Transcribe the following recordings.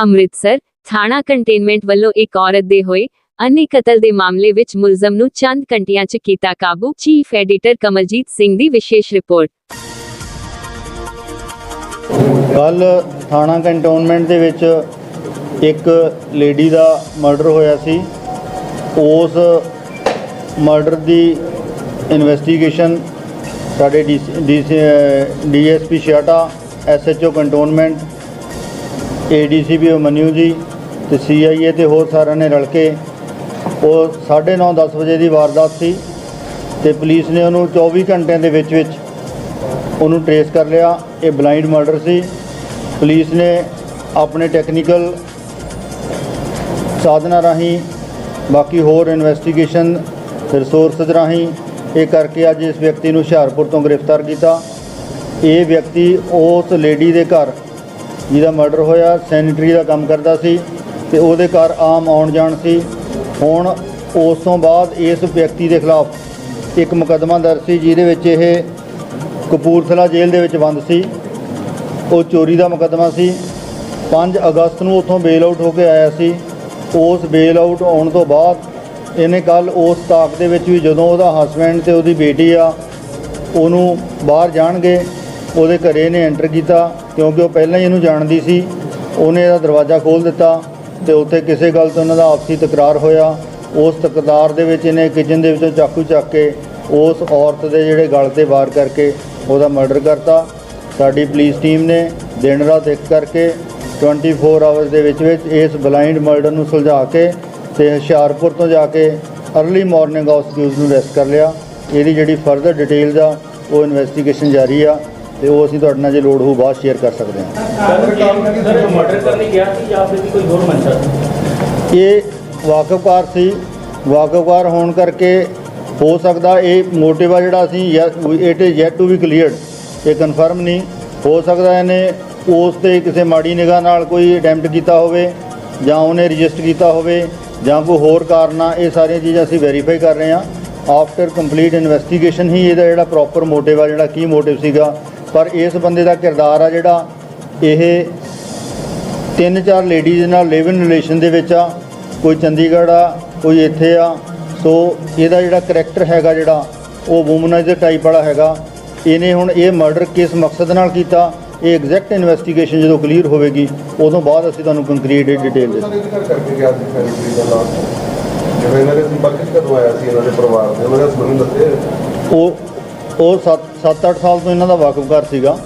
ਅੰਮ੍ਰਿਤਸਰ, ਥਾਣਾ ਕੰਟੇਨਮੈਂਟ ਵੱਲੋਂ ਇੱਕ ਔਰਤ ਦੇ ਹੋਏ ਅੰਨੇ ਕਤਲ ਦੇ ਮਾਮਲੇ ਵਿੱਚ ਮੁਲਜ਼ਮ ਨੂੰ ਚੰਦ ਘੰਟਿਆਂ 'ਚ ਕੀਤਾ ਕਾਬੂ, ਚੀਫ ਐਡੀਟਰ ਕਮਲਜੀਤ ਸਿੰਘ ਦੀ ਵਿਸ਼ੇਸ਼ ਰਿਪੋਰਟ। ਕੱਲ ਥਾਣਾ ਕੰਟੋਨਮੈਂਟ ਦੇ ਵਿੱਚ ਇੱਕ ਲੇਡੀ ਦਾ ਮਰਡਰ ਹੋਇਆ ਸੀ। ਉਸ ਮਰਡਰ ਦੀ ਇਨਵੈਸਟੀਗੇਸ਼ਨ ਸਾਡੇ DSP Chhiata SHO cantonment ADCP Maniu ji ਤੇ ਸੀਆਈਏ ਤੇ ਹੋਰ ਸਾਰਿਆਂ ਨੇ ਰਲ ਕੇ ਉਹ 9:30 10 ਵਜੇ ਦੀ ਵਾਰਦਾਤ ਸੀ ਤੇ ਪੁਲਿਸ ਨੇ ਉਹਨੂੰ 24 ਘੰਟਿਆਂ ਦੇ ਵਿੱਚ ਵਿੱਚ ਉਹਨੂੰ ਟਰੇਸ ਕਰ ਲਿਆ। ਇਹ ਬਲਾਈਂਡ ਮਰਡਰ ਸੀ। ਪੁਲਿਸ ਨੇ ਆਪਣੇ ਟੈਕਨੀਕਲ ਸਾਧਨਾਂ ਰਾਹੀਂ ਬਾਕੀ ਹੋਰ ਇਨਵੈਸਟੀਗੇਸ਼ਨ ਰਿਸੋਰਸਸ ਰਾਹੀਂ ਇਹ ਕਰਕੇ ਅੱਜ ਇਸ ਵਿਅਕਤੀ ਨੂੰ ਹੁਸ਼ਿਆਰਪੁਰ ਤੋਂ ਗ੍ਰਿਫਤਾਰ ਕੀਤਾ। ਇਹ ਵਿਅਕਤੀ ਉਸ ਲੇਡੀ ਦੇ ਘਰ ਜਿਹਦਾ ਮਰਡਰ ਹੋਇਆ ਸੈਨਿਟਰੀ ਦਾ ਕੰਮ ਕਰਦਾ ਸੀ ਤੇ ਉਹਦੇ ਘਰ ਆਮ ਆਉਣ ਜਾਣ ਸੀ। ਹੁਣ ਉਸ ਤੋਂ ਬਾਅਦ ਇਸ ਵਿਅਕਤੀ ਦੇ ਖਿਲਾਫ ਇੱਕ ਮੁਕੱਦਮਾ ਦਰਜ ਸੀ ਜਿਹਦੇ ਵਿੱਚ ਇਹ ਕਪੂਰਥਲਾ ਜੇਲ੍ਹ ਦੇ ਵਿੱਚ ਬੰਦ ਸੀ। ਉਹ ਚੋਰੀ ਦਾ ਮੁਕੱਦਮਾ ਸੀ। 5 ਅਗਸਤ ਨੂੰ ਉੱਥੋਂ ਬੇਲ ਆਊਟ ਹੋ ਕੇ ਆਇਆ ਸੀ। ਉਸ ਬੇਲ ਆਊਟ ਆਉਣ ਤੋਂ ਬਾਅਦ ਇਹਨੇ ਕੱਲ ਉਸ ਤਾਕ ਦੇ ਵਿੱਚ ਵੀ ਜਦੋਂ ਉਹਦਾ ਹਸਬੈਂਡ ਤੇ ਉਹਦੀ ਬੇਟੀ ਆ, ਉਹਨੂੰ ਬਾਹਰ ਜਾਣਗੇ, ਉਹਦੇ ਘਰੇ ਨੇ ਐਂਟਰ ਕੀਤਾ, ਕਿਉਂਕਿ ਉਹ ਪਹਿਲਾਂ ਹੀ ਇਹਨੂੰ ਜਾਣਦੀ ਸੀ, ਉਹਨੇ ਇਹਦਾ ਦਰਵਾਜ਼ਾ ਖੋਲ੍ਹ ਦਿੱਤਾ ਤੇ ਉੱਥੇ ਕਿਸੇ ਗੱਲ ਤੋਂ ਉਹਨਾਂ ਦਾ ਆਪਸੀ ਤਕਰਾਰ ਹੋਇਆ। ਉਸ ਤਕਰਾਰ ਦੇ ਵਿੱਚ ਇਹਨੇ ਕਿਚਨ ਦੇ ਵਿੱਚੋਂ ਚਾਕੂ ਚੱਕ ਕੇ ਉਸ ਔਰਤ ਦੇ ਜਿਹੜੇ ਗਲ ਤੇ ਵਾਰ ਕਰਕੇ ਉਹਦਾ ਮਰਡਰ ਕਰਤਾ। ਸਾਡੀ ਪੁਲਿਸ ਟੀਮ ਨੇ ਦਿਨ ਰਾਤ ਇੱਕ ਕਰਕੇ 24 ਆਵਰਸ ਦੇ ਵਿੱਚ ਵਿੱਚ ਇਸ ਬਲਾਈਂਡ ਮਰਡਰ ਨੂੰ ਸੁਲਝਾ ਕੇ ਤੇ ਹੁਸ਼ਿਆਰਪੁਰ ਤੋਂ ਜਾ ਕੇ ਅਰਲੀ ਮਾਰਨਿੰਗ ਉਸ ਅਕਿਊਜ਼ ਨੂੰ ਅਰੈਸਟ ਕਰ ਲਿਆ। ਇਹਦੀ ਜਿਹੜੀ ਫਰਦਰ ਡਿਟੇਲਸ ਆ ਉਹ ਇਨਵੈਸਟੀਗੇਸ਼ਨ ਜਾਰੀ ਆ ਤੇ ਉਹ ਅਸੀਂ ਤੁਹਾਡੇ ਨਾਲ ਜੇ ਲੋੜ ਹੋਊ ਬਾਅਦ ਸ਼ੇਅਰ ਕਰ ਸਕਦੇ ਹਾਂ। ਇਹ ਵਾਕਫਕਾਰ ਸੀ। ਵਾਕਫਕਾਰ ਹੋਣ ਕਰਕੇ ਹੋ ਸਕਦਾ ਇਹ ਮੋਟਿਵ ਆ ਜਿਹੜਾ ਅਸੀਂ it is yet to be cleared ਇਹ ਕਨਫਰਮ ਨਹੀਂ। ਹੋ ਸਕਦਾ ਇਹਨੇ ਉਸ ਤੇ ਕਿਸੇ ਮਾੜੀ ਨਿਗਾਹ ਨਾਲ ਕੋਈ ਅਟੈਂਪਟ ਕੀਤਾ ਹੋਵੇ ਜਾਂ ਉਹਨੇ ਰਜਿਸਟਰ ਕੀਤਾ ਹੋਵੇ। ਜਾਂ ਕੋਈ ਹੋਰ ਕਾਰਨ ਆ, ਇਹ ਸਾਰੀਆਂ ਚੀਜ਼ਾਂ ਅਸੀਂ ਵੈਰੀਫਾਈ ਕਰ ਰਹੇ ਹਾਂ। ਆਫਟਰ ਕੰਪਲੀਟ ਇਨਵੈਸਟੀਗੇਸ਼ਨ ਹੀ ਇਹਦਾ ਜਿਹੜਾ ਪ੍ਰੋਪਰ ਮੋਟਿਵ ਆ, ਜਿਹੜਾ ਕੀ ਮੋਟਿਵ ਸੀਗਾ। ਪਰ ਇਸ ਬੰਦੇ ਦਾ ਕਿਰਦਾਰ ਆ ਜਿਹੜਾ ਇਹ ਤਿੰਨ ਚਾਰ ਲੇਡੀਜ਼ ਨਾਲ ਲਿਵ ਇਨ ਰਿਲੇਸ਼ਨ ਦੇ ਵਿੱਚ ਆ, ਕੋਈ ਚੰਡੀਗੜ੍ਹ ਆ, ਕੋਈ ਇੱਥੇ ਆ। ਸੋ ਇਹਦਾ ਜਿਹੜਾ ਕਰੈਕਟਰ ਹੈਗਾ ਜਿਹੜਾ, ਉਹ ਵੂਮਨਾਈਜ਼ਰ ਟਾਈਪ ਵਾਲਾ ਹੈਗਾ। ਇਹਨੇ ਹੁਣ ਇਹ ਮਰਡਰ ਕਿਸ ਮਕਸਦ ਨਾਲ ਕੀਤਾ? ਇਹ ਐਗਜ਼ੈਕਟ ਇਨਵੈਸਟੀਗੇਸ਼ਨ ਜਦੋਂ ਕਲੀਅਰ ਹੋਵੇਗੀ ਉਦੋਂ ਬਾਅਦ ਅਸੀਂ ਤੁਹਾਨੂੰ ਕੰਕਰੀਟ ਡਿਟੇਲ ਦੇ ਘਰ ਜਿਵੇਂ ਇਹਨਾਂ ਦੇ ਸੰਪਰਕ ਚ ਕਦੋਂ ਆਇਆ ਸੀ ਇਹਨਾਂ ਦੇ ਪਰਿਵਾਰ ਦੇ ਉਹਨਾਂ ਦੇ ਹਸਬੰਦ ਦੱਸੇ ਉਹ ਉਹ 7-8 ਸਾਲ ਤੋਂ ਇਹਨਾਂ ਦਾ ਵਾਕਫਕਾਰ ਸੀਗਾ।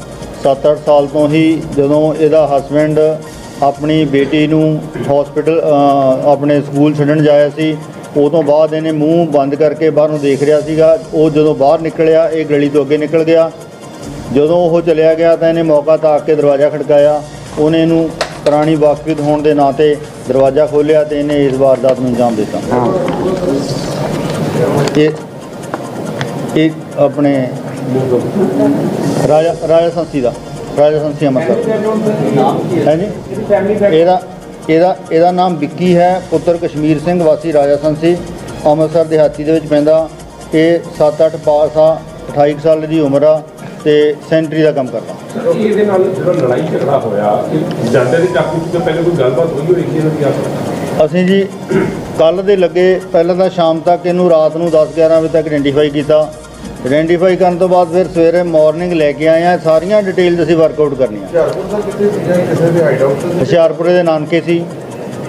7-8 ਸਾਲ ਤੋਂ ਹੀ ਜਦੋਂ ਇਹਦਾ ਹਸਬੈਂਡ ਆਪਣੀ ਬੇਟੀ ਨੂੰ ਹਸਪੀਟਲ ਆਪਣੇ ਸਕੂਲ ਛੱਡਣ ਜਾਇਆ ਸੀ ਉਹ ਤੋਂ ਬਾਅਦ ਇਹਨੇ ਮੂੰਹ ਬੰਦ ਕਰਕੇ ਬਾਹਰ ਨੂੰ ਦੇਖ ਰਿਹਾ ਸੀਗਾ। ਉਹ ਜਦੋਂ ਬਾਹਰ ਨਿਕਲਿਆ ਇਹ ਗਲੀ ਤੋਂ ਅੱਗੇ ਨਿਕਲ ਗਿਆ। ਜਦੋਂ ਉਹ ਚਲਿਆ ਗਿਆ ਤਾਂ ਇਹਨੇ ਮੌਕਾ ਤਾਕ ਕੇ ਦਰਵਾਜ਼ਾ ਖੜਕਾਇਆ। ਉਹਨੇ ਇਹਨੂੰ ਪੁਰਾਣੀ ਵਾਕਫੀਤ ਹੋਣ ਦੇ ਨਾਂ ਤੇ ਦਰਵਾਜ਼ਾ ਖੋਲ੍ਹਿਆ ਤੇ ਇਹਨੇ ਇਸ ਵਾਰਦਾਤ ਨੂੰ ਅੰਜਾਮ ਦਿੱਤਾ। ਇਹ ਇਹ ਆਪਣੇ ਰਾਜਾ ਰਾਜਾ ਸੰਸੀ ਦਾ ਰਾਜਾ ਸੰਸੀ ਅੰਮ੍ਰਿਤਸਰ। ਹੈ ਜੀ? ਇਹਦਾ ਇਹਦਾ ਇਹਦਾ ਨਾਮ ਵਿੱਕੀ ਹੈ ਪੁੱਤਰ ਕਸ਼ਮੀਰ ਸਿੰਘ ਵਾਸੀ ਰਾਜਾ ਸੰਸੀ। ਅੰਮ੍ਰਿਤਸਰ ਦਿਹਾਤੀ ਦੇ ਵਿੱਚ ਪੈਂਦਾ। ਇਹ 7-8 ਪਾਸ ਆ 28 ਕੁ ਸਾਲ ਦੀ ਉਮਰ ਆ। ਤੇ ਸੈਂਟਰੀ ਦਾ ਕੰਮ ਕਰਦਾ। ਇਹਦੇ ਨਾਲ ਜਿਹੜਾ ਲੜਾਈ ਝਗੜਾ ਹੋਇਆ ਜਾਂਦੇ ਦੇ ਚਾਕੂ ਤੋਂ ਪਹਿਲੇ ਕੋਈ ਗੱਲਬਾਤ ਹੋਈ ਹੋਈ ਸੀ ਇਹਨਾਂ ਦੀ ਆਪਸ ਅਸੀਂ ਜੀ ਕੱਲ ਦੇ ਲੱਗੇ ਪਹਿਲਾਂ ਤਾਂ ਸ਼ਾਮ ਤੱਕ ਇਹਨੂੰ ਰਾਤ ਨੂੰ 10-11 ਵਜੇ ਤੱਕ ਆਇਡੈਂਟੀਫਾਈ ਕੀਤਾ। ਆਇਡੈਂਟੀਫਾਈ ਕਰਨ ਤੋਂ ਬਾਅਦ ਫਿਰ ਸਵੇਰੇ ਮਾਰਨਿੰਗ ਲੈ ਕੇ ਆਏ ਆ ਸਾਰੀਆਂ ਡਿਟੇਲਸ ਅਸੀਂ ਵਰਕਆਊਟ ਕਰਨੀਆਂ। ਹੁਸ਼ਿਆਰਪੁਰ ਦੇ ਨਾਨਕੇ ਸੀ।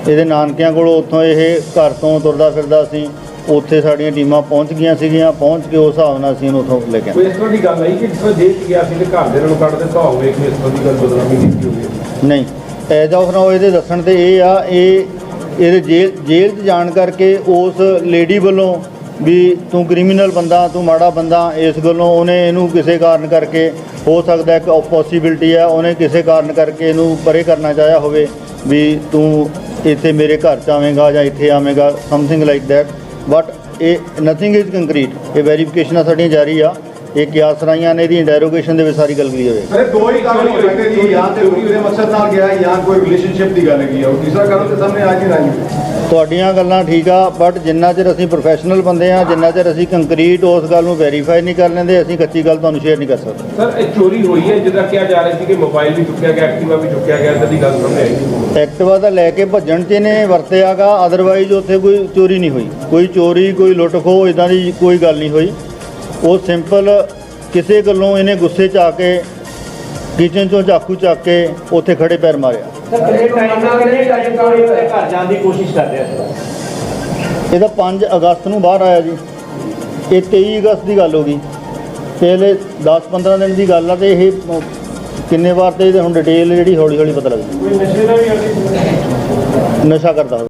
ਇਹਦੇ ਨਾਨਕਿਆਂ ਕੋਲੋਂ ਉੱਥੋਂ ਇਹ ਘਰ ਤੋਂ ਤੁਰਦਾ ਫਿਰਦਾ ਸੀ। ਉੱਥੇ ਸਾਡੀਆਂ ਟੀਮਾਂ ਪਹੁੰਚ ਗਈਆਂ ਸੀਗੀਆਂ ਪਹੁੰਚ ਕੇ ਉਸ ਹਿਸਾਬ ਨਾਲ ਅਸੀਂ ਇਹਨੂੰ ਉੱਥੋਂ ਲੈ ਕੇ ਆਏ। ਕੋਈ ਇਸ ਤਰ੍ਹਾਂ ਦੀ ਗੱਲ ਆਈ ਕਿ ਜਿਸ ਤਰ੍ਹਾਂ ਦੇਖ ਗਿਆ ਸੀ ਤੇ ਘਰ ਦੇ ਨਾਲ ਕੱਢ ਦਿੱਤਾ ਹੋਵੇ ਕਿ ਇਸ ਤਰ੍ਹਾਂ ਦੀ ਗੱਲ ਬਦਨਾਮੀ ਕੀਤੀ ਹੋਵੇ? ਨਹੀਂ ਐਜ਼ ਆਫ ਨਾਓ ਇਹਦੇ ਦੱਸਣ ਤੇ ਇਹ ਆ ਇਹ ਇਹਦੇ ਜੇਲ੍ਹ ਜੇਲ੍ਹ 'ਚ ਜਾਣ ਕਰਕੇ ਉਸ ਲੇਡੀ ਵੱਲੋਂ ਵੀ ਤੂੰ ਕ੍ਰਿਮੀਨਲ ਬੰਦਾ ਤੂੰ ਮਾੜਾ ਬੰਦਾ ਇਸ ਗੱਲੋਂ ਉਹਨੇ ਇਹਨੂੰ ਕਿਸੇ ਕਾਰਨ ਕਰਕੇ ਹੋ ਸਕਦਾ ਇੱਕ ਪੋਸੀਬਿਲਿਟੀ ਆ ਉਹਨੇ ਕਿਸੇ ਕਾਰਨ ਕਰਕੇ ਇਹਨੂੰ ਪਰੇ ਕਰਨਾ ਚਾਹਿਆ ਹੋਵੇ ਵੀ ਤੂੰ ਇੱਥੇ ਮੇਰੇ ਘਰ ਚ ਆਵੇਂਗਾ ਜਾਂ ਇੱਥੇ ਆਵੇਂਗਾ ਸਮਥਿੰਗ ਲਾਈਕ ਦੈਟ ਬਟ ਇਹ ਨਥਿੰਗ ਇਜ਼ ਕੰਕਰੀਟ ਇਹ ਵੈਰੀਫਿਕੇਸ਼ਨਾਂ ਸਾਡੀਆਂ ਜਾਰੀ ਆ। ਇਹ ਕਿਆਸ ਰਾਈਆਂ ਨੇ ਇਹਦੀ ਇੰਟਰੋਗੇਸ਼ਨ ਦੇ ਵਿੱਚ ਸਾਰੀ ਗੱਲ ਕਲੀਅਰ ਹੋਏਗੀ ਅਰੇ ਦੋ ਹੀ ਕਾਰਨ ਹੋ ਸਕਦੇ ਜੀ ਜਾਂ ਤੇ ਰੋਟੀ ਦੇ ਮਕਸਦ ਨਾਲ ਗਿਆ ਜਾਂ ਕੋਈ ਰਿਲੇਸ਼ਨਸ਼ਿਪ ਦੀ ਗੱਲ ਹੈਗੀ ਆ ਉਹ ਤੀਸਰਾ ਕਾਰਨ ਤੇ ਸਾਹਮਣੇ ਆ ਨਹੀਂ ਰਹੀ ਤੁਹਾਡੀਆਂ ਗੱਲਾਂ ਠੀਕ ਆ ਬਟ ਜਿੰਨਾ ਚਿਰ ਅਸੀਂ ਪ੍ਰੋਫੈਸ਼ਨਲ ਬੰਦੇ ਆ ਜਿੰਨਾ ਚਿਰ ਅਸੀਂ ਕੰਕਰੀਟ ਉਸ ਗੱਲ ਨੂੰ ਵੈਰੀਫਾਈ ਨਹੀਂ ਕਰ ਲੈਂਦੇ ਅਸੀਂ ਕੱਚੀ ਗੱਲ ਤੁਹਾਨੂੰ ਸ਼ੇਅਰ ਨਹੀਂ ਕਰ ਸਕਦੇ। ਸਰ ਇਹ ਚੋਰੀ ਹੋਈ ਹੈ ਜਿੱਦਾਂ ਕਿਹਾ ਜਾ ਰਿਹਾ ਸੀ ਕਿ ਮੋਬਾਈਲ ਵੀ ਚੁੱਕਿਆ ਗਿਆ ਐਕਟਿਵਾ ਵੀ ਚੁੱਕਿਆ ਗਿਆ ਇਦਾਂ ਦੀ ਗੱਲ ਸਾਹਮਣੇ ਆਈ। ਐਕਟਿਵਾ ਦਾ ਲੈ ਕੇ ਭੱਜਣ 'ਚ ਇਹਨੇ ਵਰਤਿਆਗਾ ਅਦਰਵਾਈਜ਼ ਉੱਥੇ ਕੋਈ ਚੋਰੀ ਨਹੀਂ ਹੋਈ। ਕੋਈ ਚੋਰੀ ਕੋਈ ਲੁੱਟ ਖੋਹ ਇਦਾਂ ਦੀ ਕੋਈ ਗੱਲ ਨਹੀਂ ਹੋਈ। ਉਹ ਸਿੰਪਲ ਕਿਸੇ ਗੱਲੋਂ ਇਹਨੇ ਗੁੱਸੇ 'ਚ ਆ ਕੇ ਕਿਚਨ 'ਚੋਂ ਚਾਕੂ ਚੱਕ ਕੇ ਉੱਥੇ ਖੜੇ ਪੈਰ ਮਾਰਿਆ। ਸਰ ਕਿੰਨੇ ਟਾਈਮ ਨਾਲ ਕਿੰਨੇ ਟਾਈਮ ਤੋਂ ਇਹ ਘਰ ਜਾਣ ਦੀ ਕੋਸ਼ਿਸ਼ ਕਰ ਰਿਹਾ ਸੀ? ਇਹਦਾ 5 ਅਗਸਤ ਨੂੰ ਬਾਹਰ ਆਇਆ ਜੀ। ਇਹ 23 ਅਗਸਤ ਦੀ ਗੱਲ ਹੋ ਗਈ। ਪਹਿਲੇ 10-15 ਦਿਨ ਦੀ ਗੱਲ ਆ ਤੇ ਇਹ ਕਿੰਨੇ ਵਾਰ ਤੇ ਇਹਦੇ ਹੁਣ ਡਿਟੇਲ ਜਿਹੜੀ ਹੌਲੀ ਹੌਲੀ ਪਤਾ ਲੱਗਦੀ। ਕੋਈ ਨਸ਼ੇ ਦਾ ਵੀ ਆਦੀ ਨਸ਼ਾ ਕਰਦਾ ਹੋਵੇ।